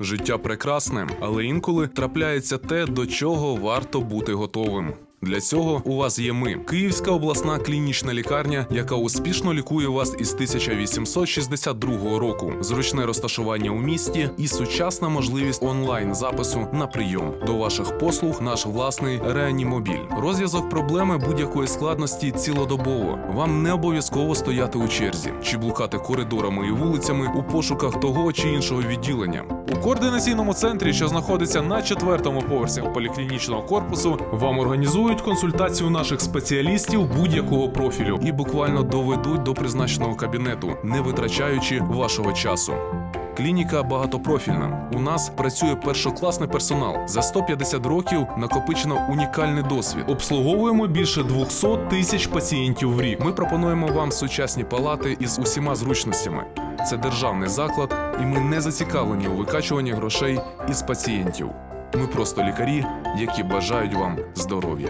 Життя прекрасне, але інколи трапляється те, до чого варто бути готовим. Для цього у вас є ми, Київська обласна клінічна лікарня, яка успішно лікує вас із 1862 року, зручне розташування у місті і сучасна можливість онлайн запису на прийом. До ваших послуг наш власний реанімобіль. Розв'язок проблеми будь-якої складності цілодобово. Вам не обов'язково стояти у черзі чи блукати коридорами і вулицями у пошуках того чи іншого відділення. У координаційному центрі, що знаходиться на четвертому поверсі поліклінічного корпусу, вам організують консультацію наших спеціалістів будь-якого профілю і буквально доведуть до призначеного кабінету, не витрачаючи вашого часу. Клініка багатопрофільна. У нас працює першокласний персонал. За 150 років накопичено унікальний досвід. Обслуговуємо більше 200 тисяч пацієнтів в рік. Ми пропонуємо вам сучасні палати із усіма зручностями. Це державний заклад, і ми не зацікавлені у викачуванні грошей із пацієнтів. Ми просто лікарі, які бажають вам здоров'я.